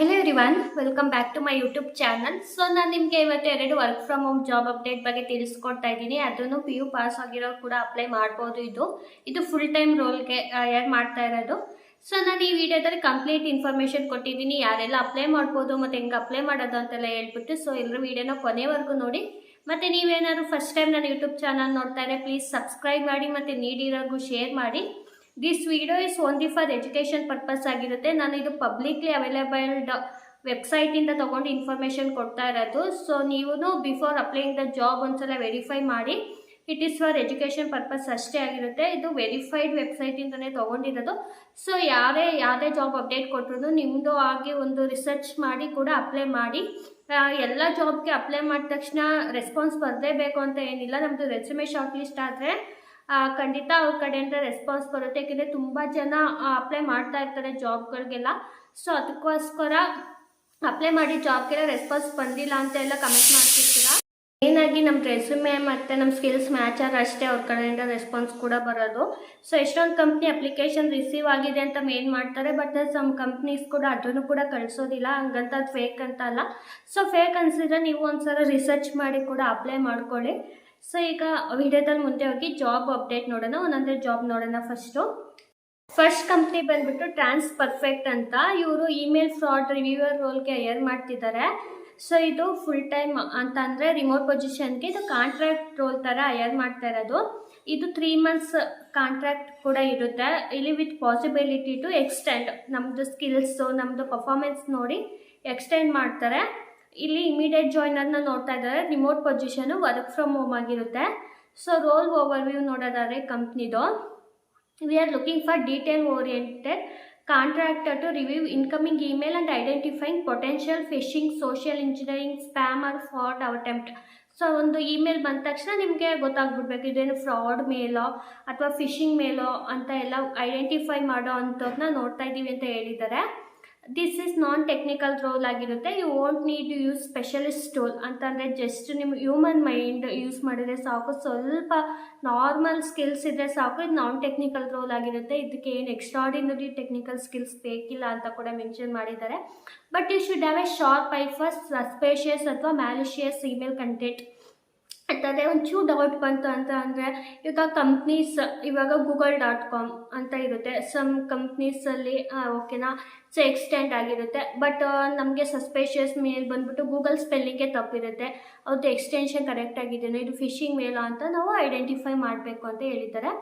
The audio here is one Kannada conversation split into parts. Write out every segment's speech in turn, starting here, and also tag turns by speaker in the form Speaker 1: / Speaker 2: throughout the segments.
Speaker 1: Hello everyone welcome back to my YouTube channel so ನಾನು ನಿಮಗೆ ಇವತ್ತು ಎರಡು work from home job update ಬಗ್ಗೆ ತಿಳಿಸ್ಕೊಡ್ತಾ ಇದ್ದೀನಿ. ಅದನ್ನು ಪಿ ಯು ಪಾಸ್ ಆಗಿರೋರು ಕೂಡ ಅಪ್ಲೈ ಮಾಡ್ಬೋದು ಇದು. ಇದು ಫುಲ್ ಟೈಮ್ ರೋಲ್ಗೆ ಯಾರು ಮಾಡ್ತಾ ಇರೋದು? ಸೊ ನಾನು ಈ ವಿಡಿಯೋದಲ್ಲಿ ಕಂಪ್ಲೀಟ್ ಇನ್ಫಾರ್ಮೇಷನ್ ಕೊಟ್ಟಿದ್ದೀನಿ. ಯಾರೆಲ್ಲ ಅಪ್ಲೈ ಮಾಡ್ಬೋದು, ಮತ್ತು ಹೆಂಗೆ ಅಪ್ಲೈ ಮಾಡೋದು ಅಂತೆಲ್ಲ ಹೇಳ್ಬಿಟ್ಟು ಸೊ ಎಲ್ಲರೂ ವಿಡಿಯೋನ ಕೊನೆವರೆಗೂ ನೋಡಿ. ಮತ್ತು ನೀವೇನಾದ್ರು ಫಸ್ಟ್ ಟೈಮ್ ನನ್ನ ಯೂಟ್ಯೂಬ್ ಚಾನಲ್ ನೋಡ್ತಾ ಇದ್ರೆ ಪ್ಲೀಸ್ ಸಬ್ಸ್ಕ್ರೈಬ್ ಮಾಡಿ, ಮತ್ತು ನೀಡಿರೋರ್ಗೂ ಶೇರ್ ಮಾಡಿ. This video is only for education purpose ಆಗಿರುತ್ತೆ. ನಾನು ಇದು ಪಬ್ಲಿಕ್ಲಿ ಅವೈಲೇಬಲ್ಡ್ ವೆಬ್ಸೈಟಿಂದ ತೊಗೊಂಡು ಇನ್ಫಾರ್ಮೇಷನ್ ಕೊಡ್ತಾ ಇರೋದು. ಸೊ ನೀವು ಬಿಫೋರ್ ಅಪ್ಲೈಯಿಂಗ್ ದ ಜಾಬ್ ಒಂದ್ಸಲ ವೆರಿಫೈ ಮಾಡಿ. It is for education purpose ಅಷ್ಟೇ ಆಗಿರುತ್ತೆ. ಇದು ವೆರಿಫೈಡ್ ವೆಬ್ಸೈಟಿಂದನೇ ತೊಗೊಂಡಿರೋದು. ಸೊ ಯಾರೇ ಯಾವುದೇ ಜಾಬ್ ಅಪ್ಡೇಟ್ ಕೊಟ್ಟರು ನಿಮ್ಮದು ಆಗಿ ಒಂದು ರಿಸರ್ಚ್ ಮಾಡಿ ಕೂಡ ಅಪ್ಲೈ ಮಾಡಿ. ಎಲ್ಲ ಜಾಬ್ಗೆ ಅಪ್ಲೈ ಮಾಡಿದ ತಕ್ಷಣ ರೆಸ್ಪಾನ್ಸ್ ಬರಲೇಬೇಕು ಅಂತ ಏನಿಲ್ಲ. ನಮ್ಮದು ರೆಸ್ಯೂಮೆ ಶಾರ್ಟ್ ಲಿಸ್ಟ್ ಆದರೆ ಖಂಡಿತ ಅವ್ರ ಕಡೆಯಿಂದ ರೆಸ್ಪಾನ್ಸ್ ಬರುತ್ತೆ. ಯಾಕೆಂದರೆ ತುಂಬ ಜನ ಅಪ್ಲೈ ಮಾಡ್ತಾ ಇರ್ತಾರೆ ಜಾಬ್ಗಳಿಗೆಲ್ಲ ಸೊ ಅದಕ್ಕೋಸ್ಕರ ಅಪ್ಲೈ ಮಾಡಿ ಜಾಬ್ಗೆಲ್ಲ ರೆಸ್ಪಾನ್ಸ್ ಬಂದಿಲ್ಲ ಅಂತ ಎಲ್ಲ ಕಮೆಂಟ್ ಮಾಡ್ತಿರ್ತೀರಾ? ಮೇನಾಗಿ ನಮ್ಮ ರೆಸ್ಯೂಮೆ ಮತ್ತು ನಮ್ಮ ಸ್ಕಿಲ್ಸ್ ಮ್ಯಾಚ್ ಆಗ ಅಷ್ಟೇ ಅವ್ರ ಕಡೆಯಿಂದ ರೆಸ್ಪಾನ್ಸ್ ಕೂಡ ಬರೋದು. ಸೊ ಎಷ್ಟೊಂದು ಕಂಪ್ನಿ ಅಪ್ಲಿಕೇಶನ್ ರಿಸೀವ್ ಆಗಿದೆ ಅಂತ ಮೇನ್ ಮಾಡ್ತಾರೆ ಬಟ್ ಸಮ್ ಕಂಪ್ನೀಸ್ ಕೂಡ ಅದನ್ನು ಕೂಡ ಕಳಿಸೋದಿಲ್ಲ. ಹಂಗಂತ ಅದು ಫೇಕ್ ಅಂತ ಅಲ್ಲ. ಸೊ ಫೇಕ್ ಅನಿಸಿದ್ರೆ ನೀವು ಒಂದ್ಸಲ ರಿಸರ್ಚ್ ಮಾಡಿ ಕೂಡ ಅಪ್ಲೈ ಮಾಡ್ಕೊಳ್ಳಿ. ಸೊ ಈಗ ವಿಡಿಯೋದಲ್ಲಿ ಮುಂದೆ ಹೋಗಿ ಜಾಬ್ ಅಪ್ಡೇಟ್ ನೋಡೋಣ, ಒಂದೊಂದೇ ಜಾಬ್ ನೋಡೋಣ ಫಸ್ಟು ಫಸ್ಟ್ ಕಂಪ್ನಿ ಬಂದ್ಬಿಟ್ಟು ಟ್ರಾನ್ಸ್ ಪರ್ಫೆಕ್ಟ್ ಅಂತ. ಇವರು ಇಮೇಲ್ ಫ್ರಾಡ್ ರಿವ್ಯೂವರ್ ರೋಲ್ಗೆ ಹೈಯರ್ ಮಾಡ್ತಿದ್ದಾರೆ. ಸೊ ಇದು ಫುಲ್ ಟೈಮ್ ಅಂತ ಅಂದರೆ ರಿಮೋಟ್ ಪೊಸಿಷನ್ಗೆ ಇದು ಕಾಂಟ್ರಾಕ್ಟ್ ರೋಲ್ ಥರ ಹೈಯರ್ ಮಾಡ್ತಾ ಇರೋದು. ಇದು ತ್ರೀ ಮಂತ್ಸ್ ಕಾಂಟ್ರಾಕ್ಟ್ ಕೂಡ ಇರುತ್ತೆ. ಇಲ್ಲಿ ವಿತ್ ಪಾಸಿಬಿಲಿಟಿ ಟು ಎಕ್ಸ್ಟೆಂಡ್ ನಮ್ಮದು ಸ್ಕಿಲ್ಸು ನಮ್ಮದು ಪರ್ಫಾರ್ಮೆನ್ಸ್ ನೋಡಿ ಎಕ್ಸ್ಟೆಂಡ್ ಮಾಡ್ತಾರೆ. ಇಲ್ಲಿ ಇಮಿಡಿಯೇಟ್ ಜಾಯಿನ್ ಅದನ್ನ ನೋಡ್ತಾ ಇದ್ದಾರೆ. Remote position work from home ಆಗಿರುತ್ತೆ. ಸೊ ರೋಲ್ ಓವರ್ ವ್ಯೂ ನೋಡೋದಾದ್ರೆ ಕಂಪ್ನಿದು we are looking for detail oriented contractor to review incoming email and identifying potential phishing social engineering spam or fraud attempt so ಒಂದು ಇಮೇಲ್ ಬಂದ ತಕ್ಷಣ ನಿಮಗೆ ಗೊತ್ತಾಗ್ಬಿಡ್ಬೇಕು. ಇದೇನು ಫ್ರಾಡ್ ಮೇಲೋ ಅಥವಾ ಫಿಶಿಂಗ್ ಮೇಲೋ ಅಂತ ಎಲ್ಲ ಐಡೆಂಟಿಫೈ ಮಾಡೋ ಅಂಥವ್ರನ್ನ ನೋಡ್ತಾ ಇದ್ದೀವಿ ಅಂತ ಹೇಳಿದ್ದಾರೆ. This is non technical role ಆಗಿರುತ್ತೆ you won't need to use specialist role ಅಂತಂದರೆ ಜಸ್ಟ್ ನಿಮ್ಮ ಹ್ಯೂಮನ್ ಮೈಂಡ್ ಯೂಸ್ ಮಾಡಿದರೆ ಸಾಕು. ಸ್ವಲ್ಪ ನಾರ್ಮಲ್ ಸ್ಕಿಲ್ಸ್ ಇದ್ದರೆ ಸಾಕು. ಇದು ನಾನ್ ಟೆಕ್ನಿಕಲ್ ರೋಲ್ ಆಗಿರುತ್ತೆ ಇದಕ್ಕೆ ಏನು ಎಕ್ಸ್ಟ್ರಾಡಿನರಿ ಟೆಕ್ನಿಕಲ್ ಸ್ಕಿಲ್ಸ್ ಬೇಕಿಲ್ಲ ಅಂತ ಕೂಡ ಮೆನ್ಷನ್ ಮಾಡಿದ್ದಾರೆ. But you should have a sharp eye first suspicious ಅಥವಾ ಮ್ಯಾಲಿಷಿಯಸ್ ಇಮೇಲ್ ಕಂಟೆಂಟ್ ಅಂತಂದರೆ ಒಂಚೂರು ಡೌಟ್ ಬಂತು ಅಂತ ಅಂದರೆ ಈಗ ಕಂಪ್ನೀಸ್ ಇವಾಗ ಗೂಗಲ್ ಡಾಟ್ ಕಾಮ್ ಅಂತ ಇರುತ್ತೆ. ಸಮ್ ಕಂಪ್ನೀಸಲ್ಲಿ ಓಕೆನಾ ಸೊ ಎಕ್ಸ್ಟೆಂಡ್ ಆಗಿರುತ್ತೆ. ಬಟ್ ನಮಗೆ ಸಸ್ಪೇಷಿಯಸ್ ಮೇಲ್ ಬಂದ್ಬಿಟ್ಟು ಗೂಗಲ್ ಸ್ಪೆಲ್ಲಿಂಗೇ ತಪ್ಪಿರುತ್ತೆ. ಅವ್ರದ್ದು ಎಕ್ಸ್ಟೆನ್ಷನ್ ಕರೆಕ್ಟ್ ಆಗಿದೆಯೋ ಇದು ಫಿಶಿಂಗ್ ಮೇಲ ಅಂತ ನಾವು ಐಡೆಂಟಿಫೈ ಮಾಡಬೇಕು ಅಂತ ಹೇಳಿದ್ದಾರೆ.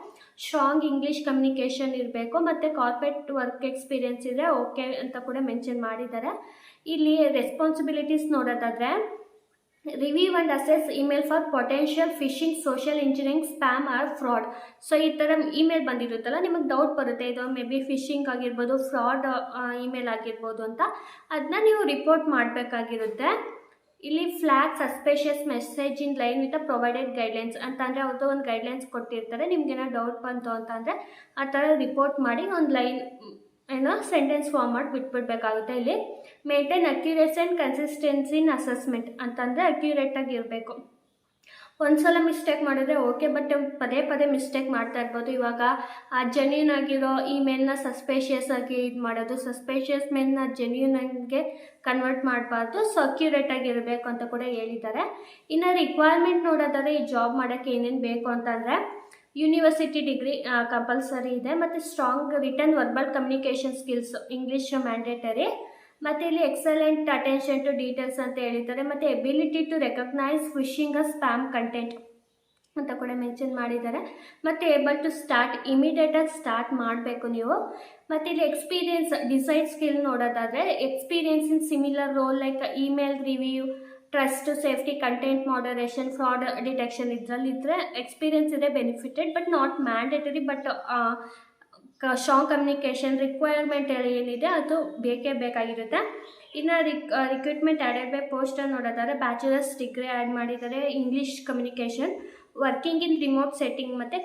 Speaker 1: ಸ್ಟ್ರಾಂಗ್ ಇಂಗ್ಲೀಷ್ ಕಮ್ಯುನಿಕೇಷನ್ ಇರಬೇಕು, ಮತ್ತು ಕಾರ್ಪೊರೇಟ್ ವರ್ಕ್ ಎಕ್ಸ್ಪೀರಿಯನ್ಸ್ ಇದ್ದರೆ ಓಕೆ ಅಂತ ಕೂಡ ಮೆನ್ಷನ್ ಮಾಡಿದ್ದಾರೆ. ಇಲ್ಲಿ ರೆಸ್ಪಾನ್ಸಿಬಿಲಿಟೀಸ್ ನೋಡೋದಾದರೆ review and assess email for potential phishing social engineering spam or fraud so ಈ ಥರ ಇಮೇಲ್ ಬಂದಿರುತ್ತಲ್ಲ, ನಿಮಗೆ ಡೌಟ್ ಬರುತ್ತೆ. ಇದು ಮೇ ಬಿ ಫಿಶಿಂಗ್ ಆಗಿರ್ಬೋದು ಫ್ರಾಡ್ ಇಮೇಲ್ ಆಗಿರ್ಬೋದು ಅಂತ. ಅದನ್ನ ನೀವು ರಿಪೋರ್ಟ್ ಮಾಡಬೇಕಾಗಿರುತ್ತೆ. ಇಲ್ಲಿ flag suspicious message in line with provided guidelines ಅಂತಂದರೆ ಅವ್ರದ್ದು ಒಂದು ಗೈಡ್ಲೈನ್ಸ್ ಕೊಟ್ಟಿರ್ತಾರೆ. ನಿಮ್ಗೇನೋ ಡೌಟ್ ಬಂತು ಅಂತಂದರೆ ಆ ಥರ ರಿಪೋರ್ಟ್ ಮಾಡಿ ಒಂದು ಲೈನ್ ಏನೋ ಸೆಂಟೆನ್ಸ್ ಫಾರ್ಮ್ ಮಾಡಿ ಬಿಟ್ಬಿಡ್ಬೇಕಾಗುತ್ತೆ ಇಲ್ಲಿ. Maintain accuracy and consistency in assessment ಅಂತಂದರೆ ಅಕ್ಯುರೇಟಾಗಿ ಇರಬೇಕು. ಒಂದ್ಸಲ ಮಿಸ್ಟೇಕ್ ಮಾಡಿದ್ರೆ ಓಕೆ ಬಟ್ ಪದೇ ಪದೇ ಮಿಸ್ಟೇಕ್ ಮಾಡ್ತಾ ಇರ್ಬೋದು. ಇವಾಗ, ಆ ಜೆನ್ಯೂನ್ ಆಗಿರೋ ಇಮೇಲ್ನ ಸಸ್ಪೇಷಿಯಸ್ ಆಗಿ ಇದು ಮಾಡೋದು ಸಸ್ಪೇಷಿಯಸ್ ಮೇಲ್ನ ಆಗಿ ಕನ್ವರ್ಟ್ ಮಾಡಬಾರ್ದು ಸೊ ಅಕ್ಯುರೇಟ್ ಆಗಿರಬೇಕು ಅಂತ ಕೂಡ ಹೇಳಿದ್ದಾರೆ. ಇನ್ನು ರಿಕ್ವೈರ್ಮೆಂಟ್ ನೋಡೋದಾದ್ರೆ ಈ ಜಾಬ್ ಮಾಡೋಕ್ಕೆ ಏನೇನು ಬೇಕು ಅಂತಂದರೆ ಯೂನಿವರ್ಸಿಟಿ ಡಿಗ್ರಿ ಕಂಪಲ್ಸರಿ ಇದೆ. ಮತ್ತು strong written verbal communication skills English mandatory ಮತ್ತು ಇಲ್ಲಿ ಎಕ್ಸಲೆಂಟ್ ಅಟೆನ್ಷನ್ ಟು ಡೀಟೇಲ್ಸ್ ಅಂತ ಹೇಳಿದ್ದಾರೆ. ಮತ್ತು ability to recognize phishing uh spam content ಅಂತ ಕೂಡ ಮೆನ್ಷನ್ ಮಾಡಿದ್ದಾರೆ. ಮತ್ತು ಏಬಲ್ ಟು ಸ್ಟಾರ್ಟ್ ಇಮಿಡಿಯೇಟಾಗಿ ಸ್ಟಾರ್ಟ್ ಮಾಡಬೇಕು ನೀವು. ಮತ್ತು ಇಲ್ಲಿ ಎಕ್ಸ್ಪೀರಿಯನ್ಸ್ ಡಿಸೈಡ್ ಸ್ಕಿಲ್ ನೋಡೋದಾದರೆ experience in similar role like email review trust safety content moderation fraud detection ಇದರಲ್ಲಿ ಇದ್ದರೆ ಎಕ್ಸ್ಪೀರಿಯನ್ಸ್ ಇದೆ benefited but not mandatory but strong communication requirement ಏನಿದೆ ಅದು ಬೇಕೇ ಬೇಕಾಗಿರುತ್ತೆ. ಇನ್ನು ರಿಕ್ ರಿಕ್ರೂಟ್ಮೆಂಟ್ ಆ್ಯಡ್ ಬೈ ಪೋಸ್ಟಲ್ಲಿ ನೋಡೋದಾದ್ರೆ ಬ್ಯಾಚುಲರ್ಸ್ ಡಿಗ್ರಿ ಆ್ಯಡ್ ಮಾಡಿದ್ದಾರೆ English communication working in remote setting ಮತ್ತು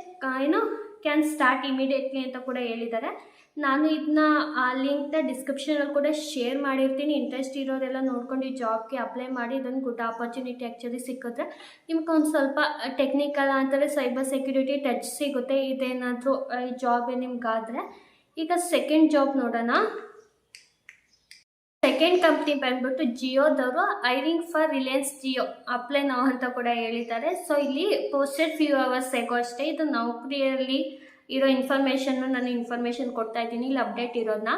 Speaker 1: ಏನು ಕ್ಯಾನ್ ಸ್ಟಾರ್ಟ್ ಇಮಿಡಿಯೇಟ್ಲಿ ಅಂತ ಕೂಡ ಹೇಳಿದ್ದಾರೆ. ನಾನು ಇದನ್ನ ಆ ಲಿಂಕ್ನ ಡಿಸ್ಕ್ರಿಪ್ಷನಲ್ಲಿ ಕೂಡ ಶೇರ್ ಮಾಡಿರ್ತೀನಿ. ಇಂಟ್ರೆಸ್ಟ್ ಇರೋರೆಲ್ಲ ನೋಡ್ಕೊಂಡು ಈ ಜಾಬ್ಗೆ ಅಪ್ಲೈ ಮಾಡಿ, ಇದೊಂದು ಗುಡ್ ಆಪರ್ಚುನಿಟಿ ಆ್ಯಕ್ಚುಲಿ ಸಿಕ್ಕಿದ್ರೆ. ನಿಮ್ಗೆ ಒಂದು ಸ್ವಲ್ಪ ಟೆಕ್ನಿಕಲ್ ಅಂತಾರೆ ಸೈಬರ್ ಸೆಕ್ಯೂರಿಟಿ ಟಚ್ ಸಿಗುತ್ತೆ. ಇದೇನಾದರೂ ಈ ಜಾಬ್ ನಿಮ್ಗಾದರೆ. ಈಗ ಸೆಕೆಂಡ್ ಜಾಬ್ ನೋಡೋಣ. ಸೆಕೆಂಡ್ ಕಂಪ್ನಿ ಬಂದ್ಬಿಟ್ಟು ಜಿಯೋದವರು hiring for Reliance Jio apply ನಾವು ಅಂತ ಕೂಡ ಹೇಳಿದ್ದಾರೆ. ಸೊ ಇಲ್ಲಿ ಪೋಸ್ಟೆಡ್ ಫ್ಯೂ ಅವರ್ಸ್ ಎಗೋ ಅಷ್ಟೇ. ಇದು ನೌಕರಿಯಲ್ಲಿ ಇರೋ ಇನ್ಫಾರ್ಮೇಷನ್ನು ನಾನು ಇನ್ಫಾರ್ಮೇಷನ್ ಕೊಡ್ತಾ ಇದ್ದೀನಿ. ಇಲ್ಲಿ ಅಪ್ಡೇಟ್ ಇರೋದನ್ನ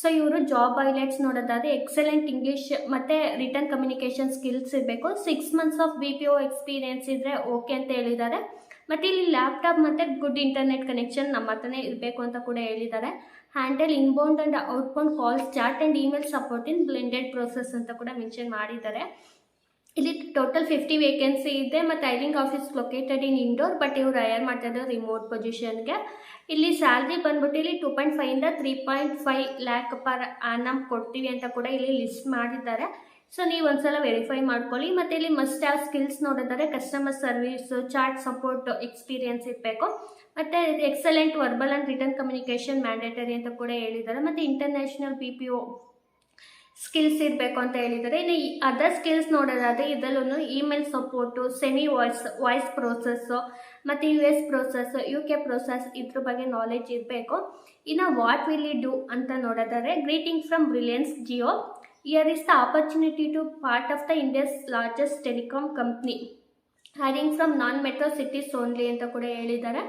Speaker 1: ಸೊ ಇವರು ಜಾಬ್ ಹೈಲೈಟ್ಸ್ ನೋಡೋದಾದ್ರೆ ಎಕ್ಸಲೆಂಟ್ ಇಂಗ್ಲೀಷ್ ಮತ್ತು ರಿಟರ್ನ್ ಕಮ್ಯುನಿಕೇಷನ್ ಸ್ಕಿಲ್ಸ್ ಇರಬೇಕು. Six months of B P O experience ಇದ್ದರೆ ಓಕೆ ಅಂತ ಹೇಳಿದ್ದಾರೆ. ಮತ್ತು ಇಲ್ಲಿ ಲ್ಯಾಪ್ಟಾಪ್ ಮತ್ತು ಗುಡ್ ಇಂಟರ್ನೆಟ್ ಕನೆಕ್ಷನ್ ನಮ್ಮ ಹತ್ರನೇ ಇರಬೇಕು ಅಂತ ಕೂಡ ಹೇಳಿದ್ದಾರೆ. Handle inbound and outbound calls chat and email support in blended process ಅಂತ ಕೂಡ ಮೆನ್ಷನ್ ಮಾಡಿದ್ದಾರೆ. ಇಲ್ಲಿ ಟೋಟಲ್ ಫಿಫ್ಟಿ ವೇಕೆನ್ಸಿ ಇದೆ, ಮತ್ತು hiring office located in Indore but ಇವ್ರು ಹೈಯರ್ ಮಾಡ್ತಾ ಇದ್ದಾರೆ ರಿಮೋಟ್ ಪೊಸಿಷನ್ಗೆ ಇಲ್ಲಿ ಸ್ಯಾಲ್ರಿ ಬಂದ್ಬಿಟ್ಟು ಇಲ್ಲಿ two point ಫೈವಿಂದ three point five lakh per annum ಕೊಡ್ತೀವಿ ಅಂತ ಕೂಡ ಇಲ್ಲಿ ಲಿಸ್ಟ್ ಮಾಡಿದ್ದಾರೆ. ಸೊ ನೀವು ಒಂದ್ಸಲ ವೆರಿಫೈ ಮಾಡ್ಕೊಳ್ಳಿ. ಮತ್ತು ಇಲ್ಲಿ ಮಸ್ಟ್ ಹ್ಯಾವ್ ಸ್ಕಿಲ್ಸ್ ನೋಡಿದ್ದಾರೆ. Customer service chat support experience ಇರಬೇಕು. ಮತ್ತು excellent verbal and written communication mandatory ಅಂತ ಕೂಡ ಹೇಳಿದ್ದಾರೆ. ಮತ್ತು international B P O skills ಇರಬೇಕು ಅಂತ ಹೇಳಿದ್ದಾರೆ. ಇನ್ನು ಅದರ್ ಸ್ಕಿಲ್ಸ್ ನೋಡೋದಾದರೆ ಇದರಲ್ಲೂ email support semi voice voice process ಮತ್ತು U S process U K process ಇದ್ರ ಬಗ್ಗೆ ನಾಲೆಜ್ ಇರಬೇಕು. ಇನ್ನು ವಾಟ್ ವಿಲ್ ಯು ಡೂ ಅಂತ ನೋಡೋದಾದರೆ greeting from Reliance Jio here is the opportunity to part of the India's largest telecom company hiring from non metro cities only ಅಂತ ಕೂಡ ಹೇಳಿದ್ದಾರೆ.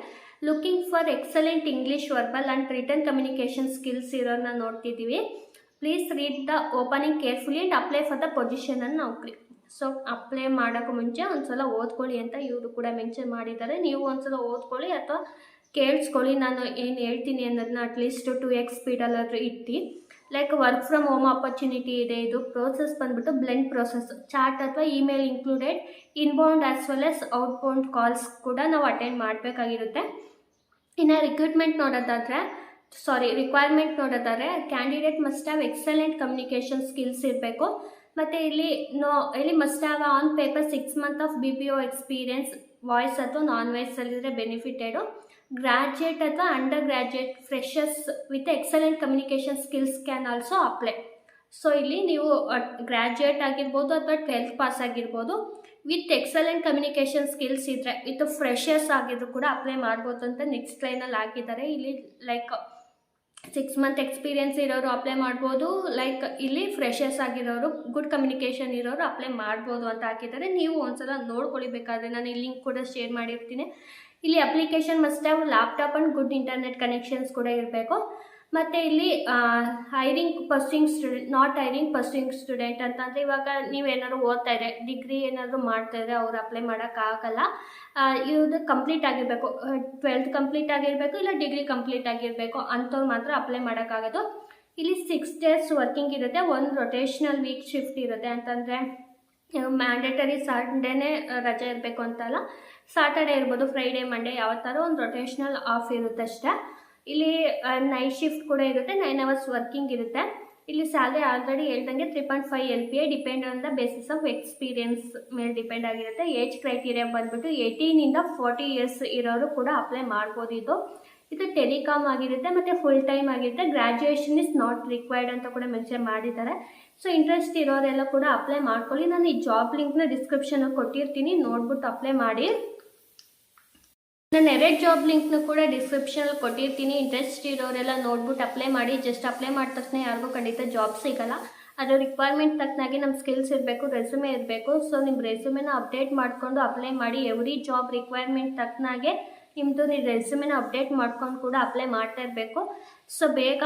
Speaker 1: Looking for excellent English verbal and written communication skills ಇರೋನ್ನ ನೋಡ್ತಿದ್ದೀವಿ. Please read the opening carefully and apply for the position ಅನ್ನು ನೌಕರಿ ಸೊ ಅಪ್ಲೈ ಮಾಡೋಕ್ಕೂ ಮುಂಚೆ ಒಂದ್ಸಲ ಓದ್ಕೊಳ್ಳಿ ಅಂತ ಇವರು ಕೂಡ ಮೆನ್ಷನ್ ಮಾಡಿದ್ದಾರೆ. ನೀವು ಒಂದ್ಸಲ ಓದ್ಕೊಳ್ಳಿ ಅಥವಾ ಕೇಳಿಸ್ಕೊಳ್ಳಿ. ನಾನು ಏನು ಹೇಳ್ತೀನಿ ಅನ್ನೋದನ್ನ ಅಟ್ಲೀಸ್ಟ್ ಟು ಎಕ್ಸ್ ಸ್ಪೀಡಲ್ಲಾದರೂ ಇಟ್ಟು. Like work from home opportunity ಇದೆ. ಇದು ಪ್ರೋಸೆಸ್ ಬಂದ್ಬಿಟ್ಟು ಬ್ಲೆಂಡ್ ಪ್ರೋಸೆಸ್ ಚಾಟ್ ಅಥವಾ email included inbound as well as outbound calls ಕೂಡ ನಾವು ಅಟೆಂಡ್ ಮಾಡಬೇಕಾಗಿರುತ್ತೆ. ಇನ್ನು ರಿಕ್ರೂಟ್ಮೆಂಟ್ ನೋಡೋದಾದರೆ ಸಾರಿ ರಿಕ್ವೈರ್ಮೆಂಟ್ ನೋಡೋದಾದ್ರೆ candidate must have excellent communication skills ಇರಬೇಕು. ಮತ್ತು ಇಲ್ಲಿ ನೋ, ಇಲ್ಲಿ must have on paper six month of B P O experience voice ಅಥವಾ ನಾನ್ ವಾಯ್ಸಲ್ಲಿದ್ದರೆ ಬೆನಿಫಿಟೆಡು ಗ್ರ್ಯಾಜುಯೇಟ್ ಅಥವಾ undergraduate freshers with excellent communication skills can also apply so ಇಲ್ಲಿ ನೀವು ಗ್ರ್ಯಾಜುಯೇಟ್ ಆಗಿರ್ಬೋದು ಅಥವಾ ಟ್ವೆಲ್ತ್ ಪಾಸ್ ಆಗಿರ್ಬೋದು ವಿತ್ ಎಕ್ಸಲೆಂಟ್ ಕಮ್ಯುನಿಕೇಷನ್ ಸ್ಕಿಲ್ಸ್ ಇದ್ದರೆ ವಿತ್ ಫ್ರೆಷರ್ಸ್ ಆಗಿದ್ರು ಕೂಡ ಅಪ್ಲೈ ಮಾಡ್ಬೋದು ಅಂತ ನೆಕ್ಸ್ಟ್ ಲೈನಲ್ಲಿ ಹಾಕಿದ್ದಾರೆ. ಇಲ್ಲಿ ಲೈಕ್ ಸಿಕ್ಸ್ ಮಂತ್ ಎಕ್ಸ್ಪೀರಿಯನ್ಸ್ ಇರೋರು ಅಪ್ಲೈ ಮಾಡ್ಬೋದು. ಲೈಕ್ ಇಲ್ಲಿ ಫ್ರೆಶರ್ಸ್ ಆಗಿರೋರು ಗುಡ್ ಕಮ್ಯುನಿಕೇಷನ್ ಇರೋರು ಅಪ್ಲೈ ಮಾಡ್ಬೋದು ಅಂತ ಹಾಕಿದ್ದಾರೆ. ನೀವು ಒಂದ್ಸಲ ನೋಡ್ಕೊಳಿಬೇಕಾದ್ರೆ ನಾನು ಈ ಲಿಂಕ್ ಕೂಡ ಶೇರ್ ಮಾಡಿರ್ತೀನಿ. ಇಲ್ಲಿ application must laptop and good internet connections ಕೂಡ ಇರಬೇಕು. ಮತ್ತು ಇಲ್ಲಿ hiring pursuing student not hiring pursuing student ಅಂತಂದರೆ ಇವಾಗ ನೀವೇನಾದ್ರು ಓದ್ತಾ ಇದ್ರೆ ಡಿಗ್ರಿ ಏನಾದರೂ ಮಾಡ್ತಾ ಇದ್ರೆ ಅವ್ರು ಅಪ್ಲೈ ಮಾಡೋಕ್ಕಾಗಲ್ಲ ಇವ್ರದ್ದು ಕಂಪ್ಲೀಟ್ ಆಗಿರಬೇಕು ಟ್ವೆಲ್ತ್ ಕಂಪ್ಲೀಟ್ ಆಗಿರಬೇಕು ಇಲ್ಲ ಡಿಗ್ರಿ ಕಂಪ್ಲೀಟ್ ಆಗಿರಬೇಕು ಅಂಥವ್ರು ಮಾತ್ರ ಅಪ್ಲೈ ಮಾಡೋಕ್ಕಾಗೋದು ಇಲ್ಲಿ ಸಿಕ್ಸ್ ಡೇಸ್ ವರ್ಕಿಂಗ್ ಇರುತ್ತೆ, ಒಂದು ರೊಟೇಷ್ನಲ್ ವೀಕ್ ಶಿಫ್ಟ್ ಇರುತ್ತೆ ಅಂತಂದರೆ ಮ್ಯಾಂಡೇಟರಿ ಸಂಡೇನೇ ರಜೆ ಇರಬೇಕು ಅಂತಲ್ಲ. ಸಾಟರ್ಡೆ ಇರ್ಬೋದು ಫ್ರೈಡೇ ಮಂಡೇ ಯಾವತ್ತಾದ್ರೂ ಒಂದು ರೊಟೇಷ್ನಲ್ ಆಫ್ ಇರುತ್ತೆ ಅಷ್ಟೇ. ಇಲ್ಲಿ ನೈಟ್ ಶಿಫ್ಟ್ ಕೂಡ ಇರುತ್ತೆ ನೈನ್ ಅವರ್ಸ್ ವರ್ಕಿಂಗ್ ಇರುತ್ತೆ. ಇಲ್ಲಿ ಸ್ಯಾಲ್ರಿ ಆಲ್ರೆಡಿ ಹೇಳ್ದಂಗೆ three point five L P A depend on the basis of experience ಮೇಲೆ ಡಿಪೆಂಡ್ ಆಗಿರುತ್ತೆ. ಏಜ್ ಕ್ರೈಟೀರಿಯಾ ಬಂದ್ಬಿಟ್ಟು ಏಯ್ಟೀನಿಂದ ಫಾರ್ಟಿ ಇಯರ್ಸ್ ಇರೋರು ಕೂಡ ಅಪ್ಲೈ ಮಾಡ್ಬೋದು ಇದು. ಇದು ಟೆಲಿಕಾಮ್ ಆಗಿರುತ್ತೆ, ಮತ್ತು ಫುಲ್ ಟೈಮ್ ಆಗಿರುತ್ತೆ. ಗ್ರ್ಯಾಜುಯೇಷನ್ ಇಸ್ ನಾಟ್ ರಿಕ್ವೈರ್ಡ್ ಅಂತ ಕೂಡ ಮೆನ್ಷನ್ ಮಾಡಿದ್ದಾರೆ. ಸೊ ಇಂಟ್ರೆಸ್ಟ್ ಇರೋರೆಲ್ಲ ಕೂಡ ಅಪ್ಲೈ ಮಾಡ್ಕೊಳ್ಳಿ. ನಾನು ಈ ಜಾಬ್ ಲಿಂಕ್ನ ಡಿಸ್ಕ್ರಿಪ್ಷನ್ ಕೊಟ್ಟಿರ್ತೀನಿ. ನೋಡ್ಬಿಟ್ಟು ಅಪ್ಲೈ ಮಾಡಿ. ನಾನು ಎರಡು ಜಾಬ್ ಲಿಂಕ್ನ ಕೂಡ ಡಿಸ್ಕ್ರಿಪ್ಷನಲ್ಲಿ ಕೊಟ್ಟಿರ್ತೀನಿ. ಇಂಟ್ರೆಸ್ಟ್ ಇರೋರೆಲ್ಲ ನೋಡ್ಬಿಟ್ಟು ಅಪ್ಲೈ ಮಾಡಿ. ಜಸ್ಟ್ ಅಪ್ಲೈ ಮಾಡಿದ ತಕ್ಷಣ ಯಾರಿಗೂ ಖಂಡಿತ ಜಾಬ್ ಸಿಗಲ್ಲ. ಅದ್ರ ರಿಕ್ವೈರ್ಮೆಂಟ್ ತಕ್ಕನಾಗಿ ನಮ್ಮ ಸ್ಕಿಲ್ಸ್ ಇರಬೇಕು ರೆಸ್ಯೂಮೆ ಇರಬೇಕು. ಸೊ ನಿಮ್ಮ ರೆಸ್ಯೂಮೆನ ಅಪ್ಡೇಟ್ ಮಾಡಿಕೊಂಡು ಅಪ್ಲೈ ಮಾಡಿ. ಎವ್ರಿ ಜಾಬ್ ರಿಕ್ವೈರ್ಮೆಂಟ್ ತಕ್ಕನಾಗೆ ನಿಮ್ಮದು ನೀವು ರೆಸ್ಯೂಮೆನ ಅಪ್ಡೇಟ್ ಮಾಡ್ಕೊಂಡು ಕೂಡ ಅಪ್ಲೈ ಮಾಡ್ತಾ ಇರಬೇಕು. ಸೊ ಬೇಗ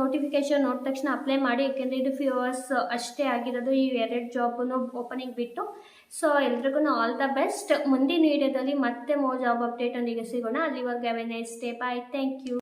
Speaker 1: ನೋಟಿಫಿಕೇಶನ್ ನೋಡಿದ ತಕ್ಷಣ ಅಪ್ಲೈ ಮಾಡಿ. ಏಕೆಂದರೆ ಇದು ಫ್ಯೂ ಅವರ್ಸ್ ಅಷ್ಟೇ ಆಗಿರೋದು. ಈ ಎರಡು ಜಾಬನ್ನು ಓಪನಿಂಗ್ ಬಿಟ್ಟು ಸೊ ಎಲ್ರಿಗೂ ಆಲ್ ದ ಬೆಸ್ಟ್ ಮುಂದಿನ ವೀಡಿಯೋದಲ್ಲಿ ಮತ್ತೆ ಮೋ ಜಾಬ್ ಅಪ್ಡೇಟ್ ಒಂದಿಗೆ ಸಿಗೋಣ. ಅಲ್ಲಿವರೆಗೆ nice day bye thank you